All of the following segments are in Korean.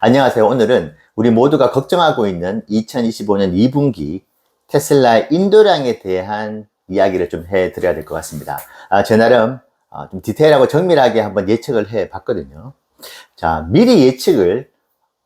안녕하세요. 오늘은 우리 모두가 걱정하고 있는 2025년 2분기 테슬라 인도량에 대한 이야기를 좀 해드려야 될 것 같습니다. 아, 제 나름 아, 좀 디테일하고 정밀하게 한번 예측을 해 봤거든요. 자, 미리 예측을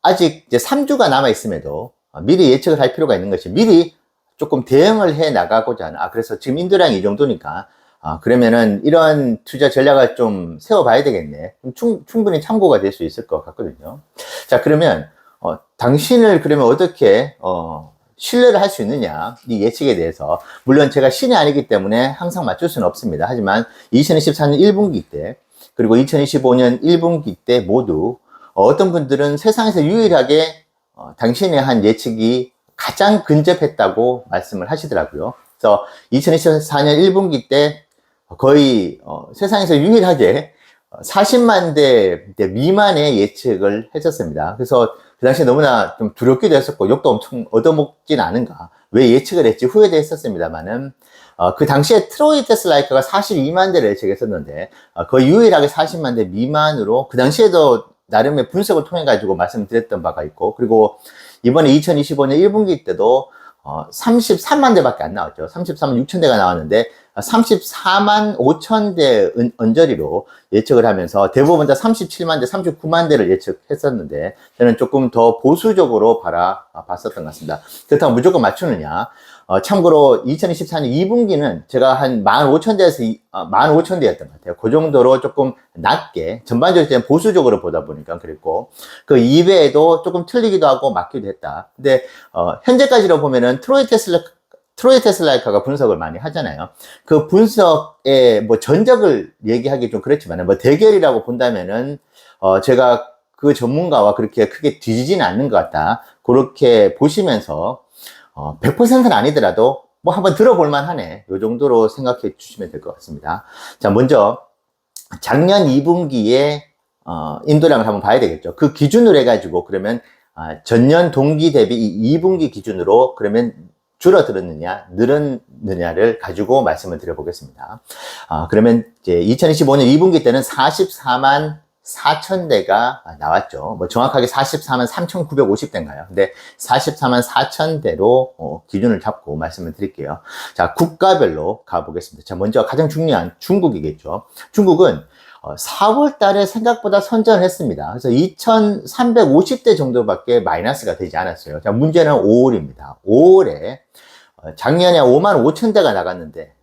아직 이제 3주가 남아 있음에도 아, 미리 예측을 할 필요가 있는 것이 미리 조금 대응을 해 나가고자 하는, 아, 그래서 지금 인도량이 이 정도니까 아, 그러면은 이런 투자 전략을 좀 세워봐야 되겠네. 충, 충분히 참고가 될 수 있을 것 같거든요. 자, 그러면, 어, 당신을 그러면 어떻게, 어, 신뢰를 할 수 있느냐, 이 예측에 대해서. 물론 제가 신이 아니기 때문에 항상 맞출 수는 없습니다. 하지만 2024년 1분기 때, 그리고 2025년 1분기 때 모두 어 떤 분들은 세상에서 유일하게 어, 당신의 한 예측이 가장 근접했다고 말씀을 하시더라고요. 그래서 2024년 1분기 때 거의 어, 세상에서 유일하게 40만 대 미만의 예측을 했었습니다. 그래서 그 당시에 너무나 좀 두렵기도 했었고 욕도 엄청 얻어먹진 않은가. 왜 예측을 했지 후회도 했었습니다만은 어, 그 당시에 트로이 테슬라이커가 42만 대를 예측했었는데 어, 거의 유일하게 40만 대 미만으로 그 당시에도 나름의 분석을 통해 가지고 말씀드렸던 바가 있고 그리고 이번에 2025년 1분기 때도 어, 33만 대밖에 안 나왔죠. 33만 6천 대가 나왔는데 34만 5천 대 언저리로 예측을 하면서 대부분 다 37만 대, 39만 대를 예측했었는데 저는 조금 더 보수적으로 바라봤었던 것 같습니다. 그렇다고 무조건 맞추느냐? 어, 참고로 2024년 2분기는 제가 한 15,000대에서 어, 15,000대였던 것 같아요. 그 정도로 조금 낮게 전반적으로 보수적으로 보다 보니까 그랬고 그 이외에도 조금 틀리기도 하고 맞기도 했다. 근데 어, 현재까지로 보면은 트로이 테슬라 트로이 테슬라이카가 분석을 많이 하잖아요. 그 분석의 뭐 전적을 얘기하기 좀 그렇지만 뭐 대결이라고 본다면은 어 제가 그 전문가와 그렇게 크게 뒤지지는 않는 것 같다. 그렇게 보시면서 어 100%는 아니더라도 뭐 한번 들어볼 만하네. 요 정도로 생각해 주시면 될 것 같습니다. 자, 먼저 작년 2분기에 어 인도량을 한번 봐야 되겠죠. 그 기준으로 해가지고 그러면 아, 전년 동기 대비 2분기 기준으로 그러면 줄어들었느냐, 늘었느냐를 가지고 말씀을 드려보겠습니다. 아, 그러면 이제 2025년 2분기 때는 44만 4천 대가 나왔죠. 뭐 정확하게 44만 3,950대인가요? 근데 44만 4천 대로 어, 기준을 잡고 말씀을 드릴게요. 자, 국가별로 가보겠습니다. 자, 먼저 가장 중요한 중국이겠죠. 중국은 4월 어, 달에 생각보다 선전을 했습니다. 그래서 2,350대 정도밖에 마이너스가 되지 않았어요. 자, 문제는 5월입니다. 5월에 어, 작년에 5만 5천 대가 나갔는데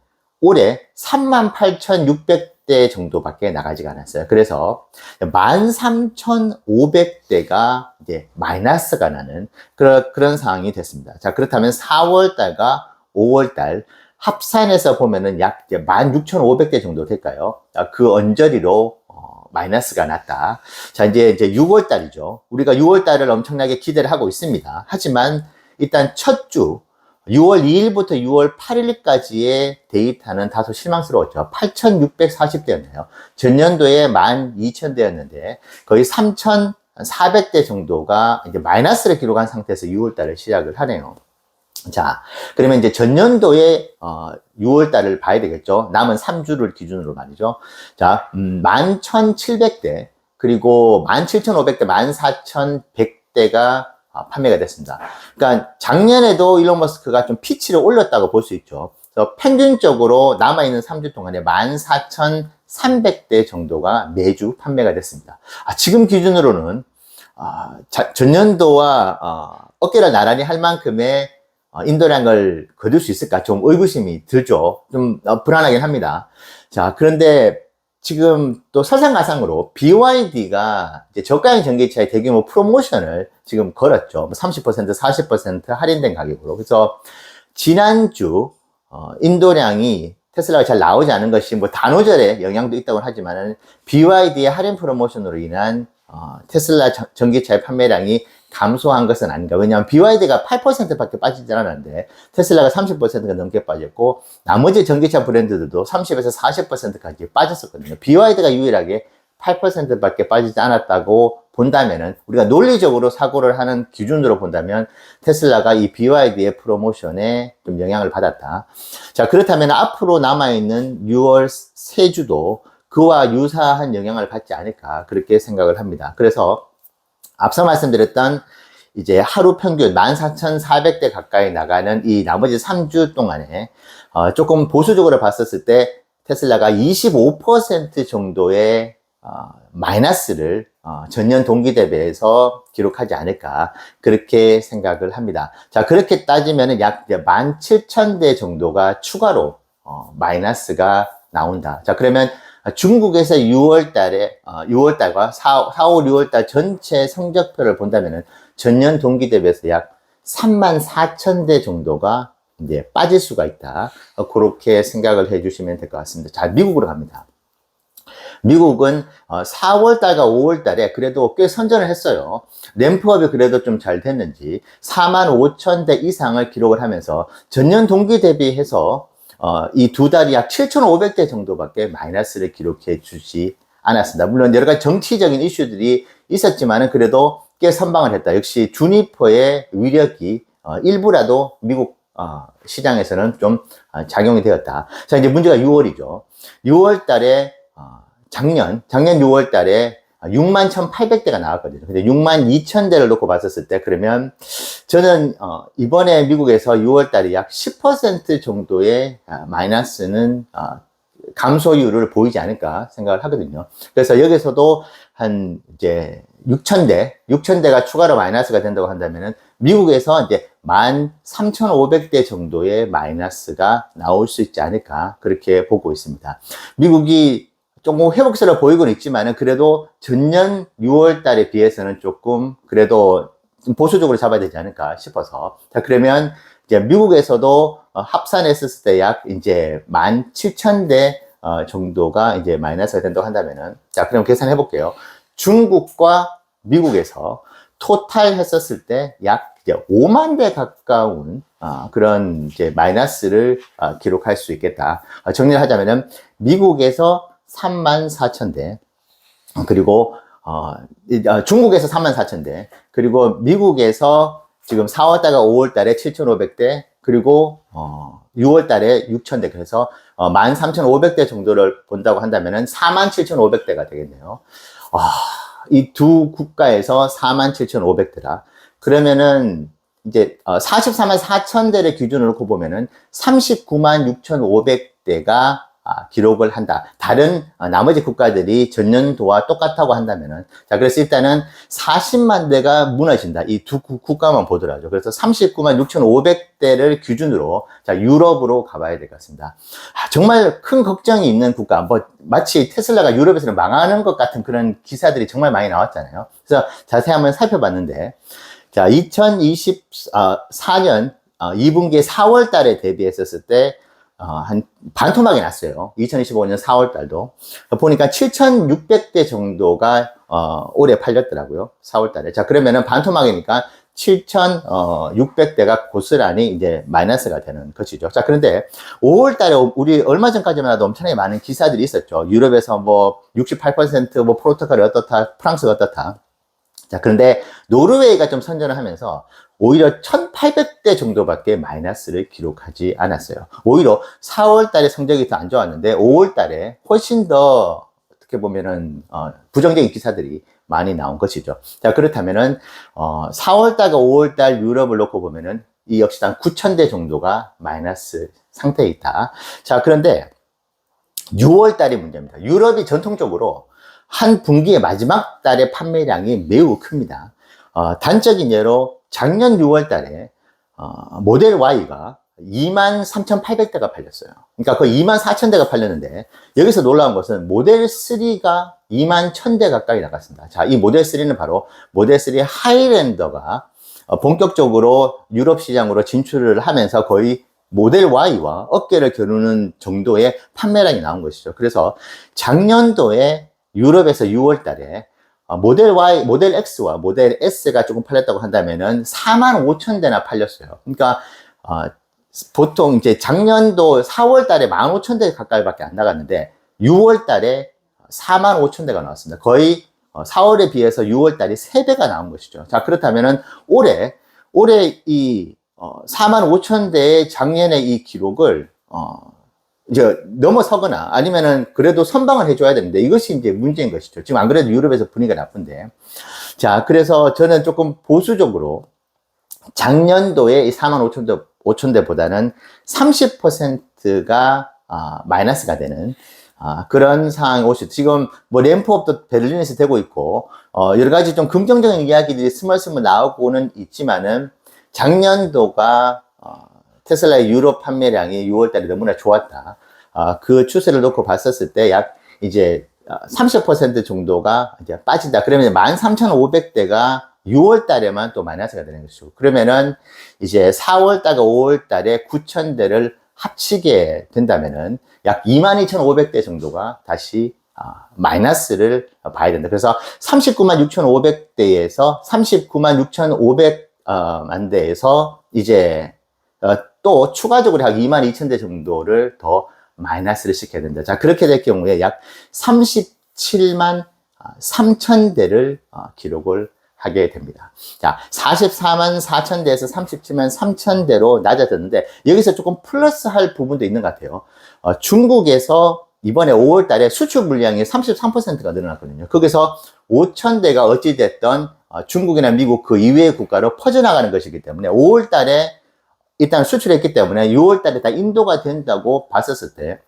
올해 3만 8,600 대 정도밖에 나가지가 않았어요. 그래서 13,500대가 이제 마이너스가 나는 그런, 그런 상황이 됐습니다. 자, 그렇다면 4월 달과 5월 달 합산해서 보면은 약 16,500대 정도 될까요? 아, 그 언저리로 어, 마이너스가 났다. 자, 이제 이제 6월 달이죠. 우리가 6월 달을 엄청나게 기대를 하고 있습니다. 하지만 일단 첫 주, 6월 2일부터 6월 8일까지의 데이터는 다소 실망스러웠죠. 8,640대였네요. 전년도에 12,000대였는데 거의 3,400대 정도가 이제 마이너스를 기록한 상태에서 6월 달을 시작을 하네요. 자, 그러면 이제 전년도에 어, 6월 달을 봐야 되겠죠. 남은 3주를 기준으로 말이죠. 자, 음, 11,700대, 그리고 17,500대, 14,100대가 어, 판매가 됐습니다. 그러니까 작년에도 일론 머스크가 좀 피치를 올렸다고 볼 수 있죠. 그래서 평균적으로 남아있는 3주 동안에 14,300대 정도가 매주 판매가 됐습니다. 아, 지금 기준으로는 아, 자, 전년도와 어, 어깨를 나란히 할 만큼의 어, 인도량을 거둘 수 있을까 좀 의구심이 들죠. 좀 어, 불안하긴 합니다. 자, 그런데 지금 또 설상가상으로 BYD가 이제 저가형 전기차의 대규모 프로모션을 지금 걸었죠. 30%, 뭐40% 할인된 가격으로. 그래서 지난주 어, 인도량이 테슬라가 잘 나오지 않은 것이 뭐 단오절에 영향도 있다고 하지만은 BYD의 할인 프로모션으로 인한 어, 테슬라 전기차의 판매량이 감소한 것은 아닌가. 왜냐하면 BYD가 8%밖에 빠지지 않았는데 테슬라가 30%가 넘게 빠졌고 나머지 전기차 브랜드들도 30에서 40%까지 빠졌었거든요. BYD가 유일하게 8%밖에 빠지지 않았다고 본다면은 우리가 논리적으로 사고를 하는 기준으로 본다면 테슬라가 이 BYD의 프로모션에 좀 영향을 받았다. 자, 그렇다면 앞으로 남아 있는 6월 세 주도 그와 유사한 영향을 받지 않을까 그렇게 생각을 합니다. 그래서 앞서 말씀드렸던 이제 하루 평균 14,400대 가까이 나가는 이 나머지 3주 동안에 어, 조금 보수적으로 봤었을 때 테슬라가 25% 정도의 어, 마이너스를 어, 전년 동기 대비해서 기록하지 않을까 그렇게 생각을 합니다. 자 그렇게 따지면 약 17,000대 정도가 추가로 어, 마이너스가 나온다. 자 그러면 중국에서 6월 달에, 어, 6월 달과 4, 4, 5, 6월 달 전체 성적표를 본다면은 전년 동기 대비해서 약 3만 4천 대 정도가 이제 빠질 수가 있다. 어, 그렇게 생각을 해 주시면 될 것 같습니다. 자, 미국으로 갑니다. 미국은 4월 달과 5월 달에 그래도 꽤 선전을 했어요. 램프업이 그래도 좀 잘 됐는지 4만 5천 대 이상을 기록을 하면서 전년 동기 대비해서 어, 이 두 달이 약 7,500대 정도밖에 마이너스를 기록해 주지 않았습니다. 물론 여러 가지 정치적인 이슈들이 있었지만은 그래도 꽤 선방을 했다. 역시 주니퍼의 위력이 어, 일부라도 미국 어, 시장에서는 좀 어, 작용이 되었다. 자, 이제 문제가 6월이죠. 6월 달에 어, 작년, 작년 6월 달에 6만 1,800대가 나왔거든요. 근데 6만 2천 대를 놓고 봤었을 때 그러면 저는 어, 이번에 미국에서 6월 달에 약 10% 정도의 아, 마이너스는 어, 감소율을 보이지 않을까 생각을 하거든요. 그래서 여기서도 한 이제 6,000대, 6,000대가 추가로 마이너스가 된다고 한다면은 미국에서 이제 13,500대 정도의 마이너스가 나올 수 있지 않을까 그렇게 보고 있습니다. 미국이 조금 회복세를 보이고는 있지만은 그래도 전년 6월 달에 비해서는 조금 그래도 좀 보수적으로 잡아야 되지 않을까 싶어서. 자, 그러면 이제 미국에서도 어, 합산했을 때 약 이제 17,000대 어, 정도가 이제 마이너스가 된다고 한다면은 자, 그럼 계산해 볼게요. 중국과 미국에서 토탈 했었을 때 약 이제 5만 대 가까운 어, 그런 이제 마이너스를 어, 기록할 수 있겠다. 어, 정리를 하자면은 미국에서 3만 4천 대 그리고 어, 이- 어, 중국에서 3만 4천 대 그리고 미국에서 지금 4월 달과 5월 달에 7,500대 그리고 어, 6월 달에 6,000대 그래서 어, 13,500대 정도를 본다고 한다면은 47,500대가 되겠네요. 아, 이두 국가에서 47,500대다. 그러면은 이제 어, 44만 4천 대를 기준으로 놓고 보면은 39만 6,500대가 아, 기록을 한다. 다른 어, 나머지 국가들이 전년도와 똑같다고 한다면은 자 그래서 일단은 40만 대가 무너진다. 이 두 국가만 보더라도 그래서 39만 6,500대를 기준으로 자 유럽으로 가봐야 될 것 같습니다. 아, 정말 큰 걱정이 있는 국가, 뭐 마치 테슬라가 유럽에서는 망하는 것 같은 그런 기사들이 정말 많이 나왔잖아요. 그래서 자세히 한번 살펴봤는데 자 2024년 2분기 4월 달에 대비했었을 때 어, 한 반토막이 났어요. 2025년 4월 달도. 보니까 7,600대 정도가, 어, 올해 팔렸더라고요. 4월 달에. 자, 그러면은 반토막이니까 7,600대가 고스란히 이제 마이너스가 되는 것이죠. 자, 그런데 5월 달에 우리 얼마 전까지만 해도 엄청나게 많은 기사들이 있었죠. 유럽에서 뭐 68%뭐 포르투갈이 어떻다, 프랑스가 어떻다. 자, 그런데 노르웨이가 좀 선전을 하면서 오히려 1800대 정도밖에 마이너스를 기록하지 않았어요. 오히려 4월 달에 성적이 더 안 좋았는데 5월 달에 훨씬 더 어떻게 보면은 어, 부정적인 기사들이 많이 나온 것이죠. 자, 그렇다면은 어, 4월 달과 5월 달 유럽을 놓고 보면은 이 역시 한 9,000대 정도가 마이너스 상태에 있다. 자, 그런데 6월 달이 문제입니다. 유럽이 전통적으로 한 분기의 마지막 달의 판매량이 매우 큽니다. 어, 단적인 예로 작년 6월 달에 어, 모델 Y가 23,800대가 팔렸어요. 그러니까 거의 24,000대가 팔렸는데 여기서 놀라운 것은 모델 3가 21,000대 가까이 나갔습니다. 자, 이 모델 3는 바로 모델 3 하이랜더가 어, 본격적으로 유럽 시장으로 진출을 하면서 거의 모델 Y와 어깨를 겨루는 정도의 판매량이 나온 것이죠. 그래서 작년도에 유럽에서 6월 달에 어, 모델 Y, 모델 X와 모델 S가 조금 팔렸다고 한다면은 4만 5천 대나 팔렸어요. 그러니까 어, 보통 이제 작년도 4월 달에 1만 5천 대 가까이밖에 안 나갔는데 6월 달에 4만 5천 대가 나왔습니다. 거의 어, 4월에 비해서 6월 달이 3배가 나온 것이죠. 자, 그렇다면은 올해 올해 이 어, 4만 5천 대의 작년의 이 기록을 어, 이제 넘어서거나 아니면은 그래도 선방을 해줘야 되는데 이것이 이제 문제인 것이죠. 지금 안 그래도 유럽에서 분위기가 나쁜데. 자, 그래서 저는 조금 보수적으로 작년도에 이 4만 5천 대, 5천 대보다는 30%가 아, 마이너스가 되는 아, 그런 상황이 있죠. 지금 뭐 램프업도 베를린에서 되고 있고 어, 여러 가지 좀 긍정적인 이야기들이 스멀스멀 나오고는 있지만은 작년도가 어, 테슬라의 유럽 판매량이 6월달에 너무나 좋았다. 아, 그 추세를 놓고 봤었을 때 약 이제 30% 정도가 이제 빠진다. 그러면 13,500대가 6월 달에만 또 마이너스가 되는 것이고. 그러면은 이제 4월 달과 5월 달에 9,000대를 합치게 된다면은 약 22,500대 정도가 다시 아, 마이너스를 봐야 된다. 그래서 39만 6,500대에서 39만 6,500만 대에서 이제 어, 또 추가적으로 약 2만 2천 대 정도를 더 마이너스를 시켜야 된다. 자, 그렇게 될 경우에 약 37만 3천 대를 어, 기록을 하게 됩니다. 자, 44만 4천 대에서 37만 3천 대로 낮아졌는데 여기서 조금 플러스 할 부분도 있는 것 같아요. 어, 중국에서 이번에 5월 달에 수출 물량이 33%가 늘어났거든요. 거기서 5천 대가 어찌됐던 어, 중국이나 미국 그 이외의 국가로 퍼져나가는 것이기 때문에 5월 달에 일단 수출했기 때문에 6월 달에 다 인도가 된다고 봤었을 때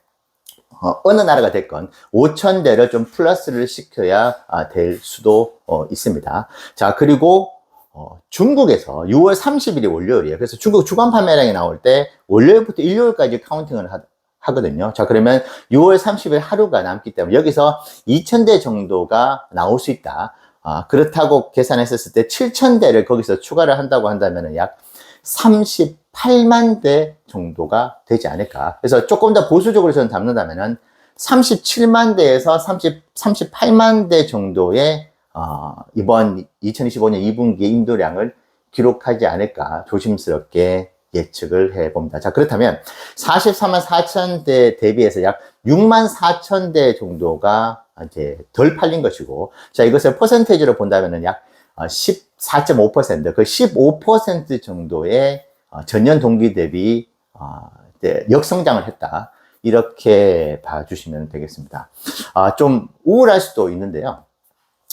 어, 느 나라가 됐건 5천 대를 좀 플러스를 시켜야 아, 될 수도 어, 있습니다. 자 그리고 어, 중국에서 6월 30일이 월요일이에요. 그래서 중국 주간 판매량이 나올 때 월요일부터 일요일까지 카운팅을 하, 하거든요. 자 그러면 6월 30일 하루가 남기 때문에 여기서 2,000대 정도가 나올 수 있다. 아, 그렇다고 계산했었을 때 7,000대를 거기서 추가를 한다고 한다면 약 38만 대 정도가 되지 않을까. 그래서 조금 더 보수적으로 저는 담는다면은 37만 대에서 30, 38만 대 정도의 어, 이번 2025년 2분기 인도량을 기록하지 않을까 조심스럽게 예측을 해 봅니다. 자, 그렇다면 44만 4천 대 대비해서 약 6만 4천 대 정도가 이제 덜 팔린 것이고, 자, 이것을 퍼센테이지로 본다면은 약 14.5%, 어, 그15% 정도의 어, 전년 동기 대비 어, 역성장을 했다. 이렇게 봐주시면 되겠습니다. 좀 우울할 수도 있는데요.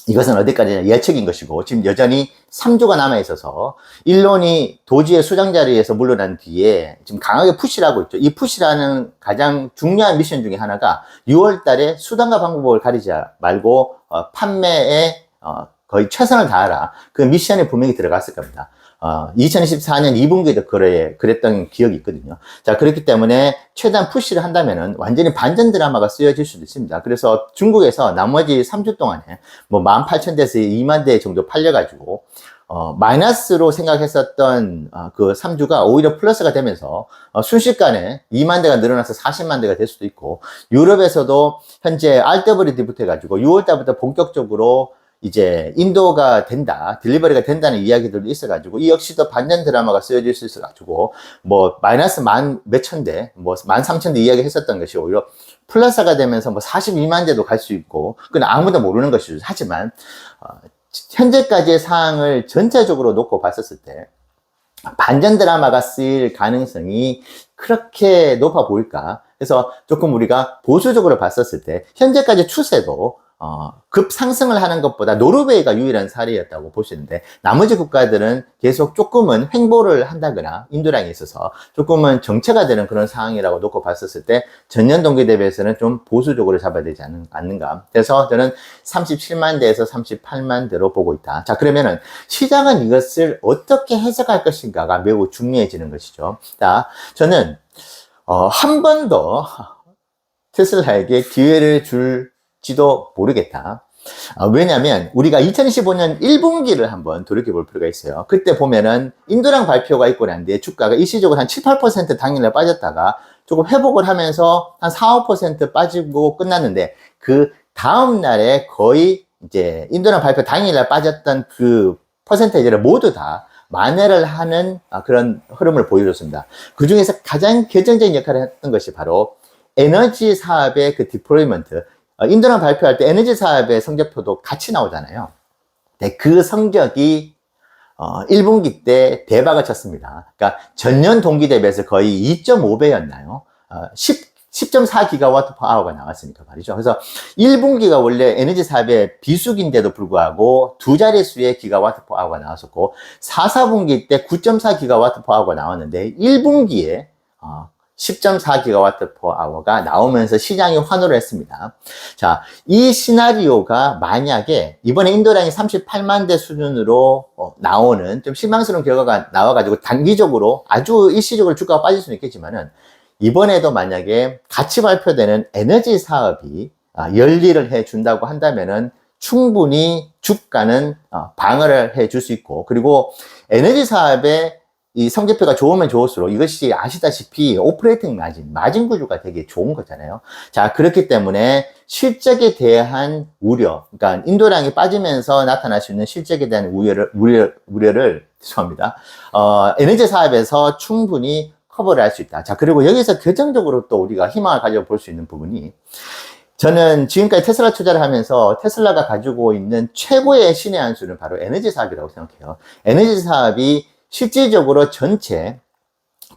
이것은 어디까지나 예측인 것이고 지금 여전히 3주가 남아 있어서 일론이 도지의 수장 자리에서 물러난 뒤에 지금 강하게 푸시를 하고 있죠. 이 푸시라는 가장 중요한 미션 중에 하나가 6월 달에 수단과 방법을 가리지 말고 어, 판매에 어, 거의 최선을 다하라. 그 미션에 분명히 들어갔을 겁니다. 어, 2024년 2분기에도 그래, 그랬던 기억이 있거든요. 자, 그렇기 때문에 최대한 푸시를 한다면은 완전히 반전 드라마가 쓰여질 수도 있습니다. 그래서 중국에서 나머지 3주 동안에 뭐 18,000대에서 2만 대 정도 팔려가지고, 어, 마이너스로 생각했었던 어, 그 3주가 오히려 플러스가 되면서 어, 순식간에 2만 대가 늘어나서 40만 대가 될 수도 있고 유럽에서도 현재 RWD부터 해가지고 6월 달부터 본격적으로 이제 인도가 된다, 딜리버리가 된다는 이야기들도 있어가지고 이 역시도 반전 드라마가 쓰여질 수 있어가지고 뭐 마이너스 만 몇천 대, 뭐만 삼천 대 이야기 했었던 것이 오히려 플러스가 되면서 뭐 42만 대도 갈 수 있고 그건 아무도 모르는 것이죠. 하지만 어, 현재까지의 상황을 전체적으로 놓고 봤었을 때 반전 드라마가 쓰일 가능성이 그렇게 높아 보일까? 그래서 조금 우리가 보수적으로 봤었을 때 현재까지 추세도 어, 급 상승을 하는 것보다 노르웨이가 유일한 사례였다고 보시는데 나머지 국가들은 계속 조금은 횡보를 한다거나 인도량이 있어서 조금은 정체가 되는 그런 상황이라고 놓고 봤었을 때 전년 동기 대비해서는 좀 보수적으로 잡아야 되지 않는, 않는가. 그래서 저는 37만 대에서 38만 대로 보고 있다. 자 그러면은 시장은 이것을 어떻게 해석할 것인가가 매우 중요해지는 것이죠. 자 저는 어, 한번더 테슬라에게 기회를 줄 지도 모르겠다. 어, 왜냐하면 우리가 2025년 1분기를 한번 돌이켜 볼 필요가 있어요. 그때 보면은 인도량 발표가 있고 난 뒤에 주가가 일시적으로 한 7, 8% 당일날 빠졌다가 조금 회복을 하면서 한 4, 5% 빠지고 끝났는데 그 다음 날에 거의 이제 인도량 발표 당일날 빠졌던 그 퍼센테이지를 모두 다 만회를 하는 아, 그런 흐름을 보여줬습니다. 그 중에서 가장 결정적인 역할을 했던 것이 바로 에너지 사업의 그 디플로이먼트, 어, 인도랑 발표할 때 에너지 사업의 성적표도 같이 나오잖아요. 네, 그 성적이 어, 1분기 때 대박을 쳤습니다. 그러니까 전년 동기 대비해서 거의 2.5배였나요? 어, 10, 10.4기가와트 per hour가 나왔으니까 말이죠. 그래서 1분기가 원래 에너지 사업의 비수기인데도 불구하고 두 자릿수의 기가와트 hour가 나왔었고 4, 4분기 때 9.4기가와트 per hour가 나왔는데 1분기에 어, 10.4기가와트 per hour가 나오면서 시장이 환호를 했습니다. 자, 이 시나리오가 만약에 이번에 인도량이 38만 대 수준으로 어, 나오는 좀 실망스러운 결과가 나와가지고 단기적으로 아주 일시적으로 주가가 빠질 수는 있겠지만은 이번에도 만약에 같이 발표되는 에너지 사업이 아, 열일을 해 준다고 한다면은 충분히 주가는 어, 방어를 해줄 수 있고 그리고 에너지 사업의 이 성적표가 좋으면 좋을수록 이것이 아시다시피 오퍼레이팅 마진, 마진 구조가 되게 좋은 거잖아요. 자, 그렇기 때문에 실적에 대한 우려, 그러니까 인도량이 빠지면서 나타날 수 있는 실적에 대한 우려를, 우려, 우려를, 죄송합니다. 어, 에너지 사업에서 충분히 커버를 할 수 있다. 자, 그리고 여기서 결정적으로 또 우리가 희망을 가져 볼 수 있는 부분이 저는 지금까지 테슬라 투자를 하면서 테슬라가 가지고 있는 최고의 신의 한 수는 바로 에너지 사업이라고 생각해요. 에너지 사업이 실질적으로 전체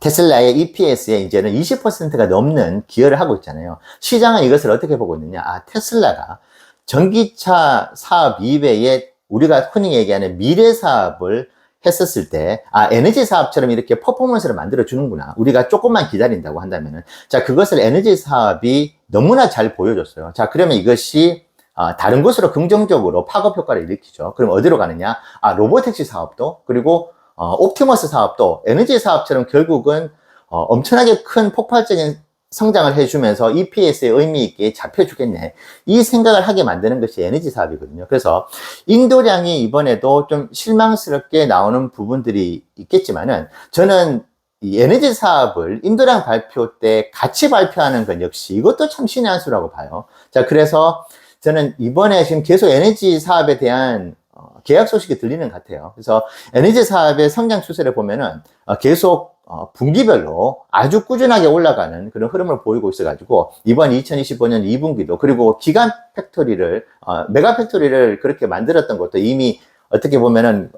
테슬라의 EPS에 이제는 20%가 넘는 기여를 하고 있잖아요. 시장은 이것을 어떻게 보고 있느냐? 아, 테슬라가 전기차 사업 이외에 우리가 흔히 얘기하는 미래 사업을 했었을 때, 아, 에너지 사업처럼 이렇게 퍼포먼스를 만들어 주는구나. 우리가 조금만 기다린다고 한다면은. 자, 그것을 에너지 사업이 너무나 잘 보여줬어요. 자, 그러면 이것이 아, 다른 곳으로 긍정적으로 팝업 효과를 일으키죠. 그럼 어디로 가느냐? 아, 로보택시 사업도, 그리고 어, 옵티머스 사업도 에너지 사업처럼 결국은 어, 엄청나게 큰 폭발적인 성장을 해주면서 EPS에 의미 있게 잡혀주겠네. 이 생각을 하게 만드는 것이 에너지 사업이거든요. 그래서 인도량이 이번에도 좀 실망스럽게 나오는 부분들이 있겠지만은 저는 이 에너지 사업을 인도량 발표 때 같이 발표하는 것 역시 이것도 참 신의 한 수라고 봐요. 자, 그래서 저는 이번에 지금 계속 에너지 사업에 대한 어, 계약 소식이 들리는 것 같아요. 그래서 에너지 사업의 성장 추세를 보면은 어, 계속 어, 분기별로 아주 꾸준하게 올라가는 그런 흐름을 보이고 있어가지고 이번 2025년 2분기도 그리고 기간 팩토리를 메가 팩토리를 그렇게 만들었던 것도 이미 어떻게 보면은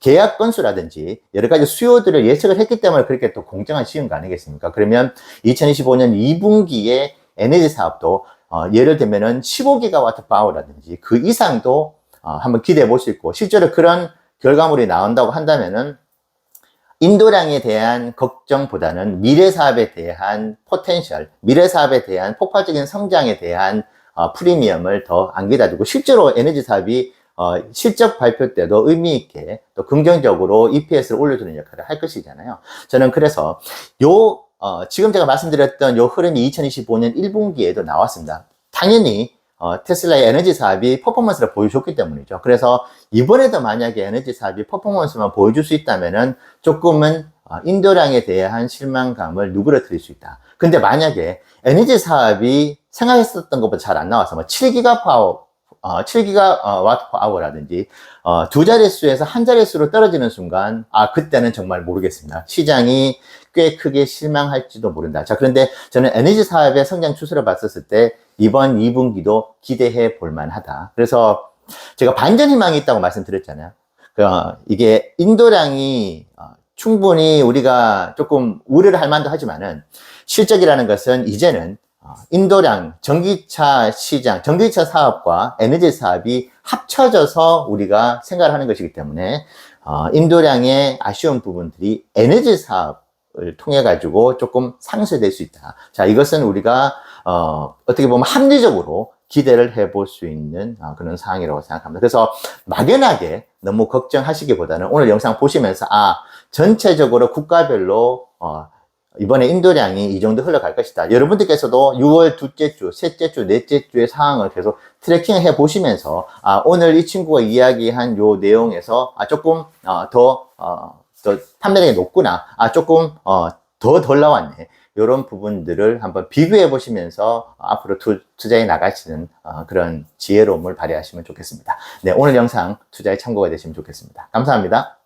계약 건수라든지 여러 가지 수요들을 예측을 했기 때문에 그렇게 또 공정한 쉬운 거 아니겠습니까? 그러면 2025년 2분기에 에너지 사업도 예를 들면은 15기가와트 파워라든지 그 이상도 어, 한번 기대해 볼 수 있고 실제로 그런 결과물이 나온다고 한다면은 인도량에 대한 걱정보다는 미래 사업에 대한 포텐셜, 미래 사업에 대한 폭발적인 성장에 대한 어, 프리미엄을 더 안겨다 두고 실제로 에너지 사업이 어, 실적 발표 때도 의미 있게 또 긍정적으로 EPS를 올려주는 역할을 할 것이잖아요. 저는 그래서 요 어, 지금 제가 말씀드렸던 요 흐름이 2025년 1분기에도 나왔습니다. 당연히 어, 테슬라의 에너지 사업이 퍼포먼스를 보여줬기 때문이죠. 그래서 이번에도 만약에 에너지 사업이 퍼포먼스만 보여줄 수 있다면은 조금은 어, 인도량에 대한 실망감을 누그러뜨릴 수 있다. 근데 만약에 에너지 사업이 생각했었던 것보다 잘 안 나와서 뭐 7기가 파워, 어, 7기가 어, 와트 아워라든지 어, 두 자릿수에서 한 자릿수로 떨어지는 순간 아 그때는 정말 모르겠습니다. 시장이 꽤 크게 실망할지도 모른다. 자 그런데 저는 에너지 사업의 성장 추세를 봤었을 때 이번 2분기도 기대해 볼 만하다. 그래서 제가 반전 희망이 있다고 말씀드렸잖아요. 그, 이게 인도량이 어, 충분히 우리가 조금 우려를 할 만도 하지만은 실적이라는 것은 이제는 어, 인도량, 전기차 시장, 전기차 사업과 에너지 사업이 합쳐져서 우리가 생각을 하는 것이기 때문에 어, 인도량의 아쉬운 부분들이 에너지 사업을 통해 가지고 조금 상쇄될 수 있다. 자, 이것은 우리가 어, 어떻게 보면 합리적으로 기대를 해볼 수 있는 어, 그런 상황이라고 생각합니다. 그래서 막연하게 너무 걱정하시기보다는 오늘 영상 보시면서 아 전체적으로 국가별로 어, 이번에 인도량이 이 정도 흘러갈 것이다. 여러분들께서도 6월 둘째 주, 셋째 주, 넷째 주의 상황을 계속 트래킹 해 보시면서 아 오늘 이 친구가 이야기한 요 내용에서 아 조금 어, 더 어, 더 판매량이 높구나. 아 조금 어, 더 덜 나왔네. 이런 부분들을 한번 비교해 보시면서 앞으로 투, 자해 나가시는 어, 그런 지혜로움을 발휘하시면 좋겠습니다. 네, 오늘 영상 투자에 참고가 되시면 좋겠습니다. 감사합니다.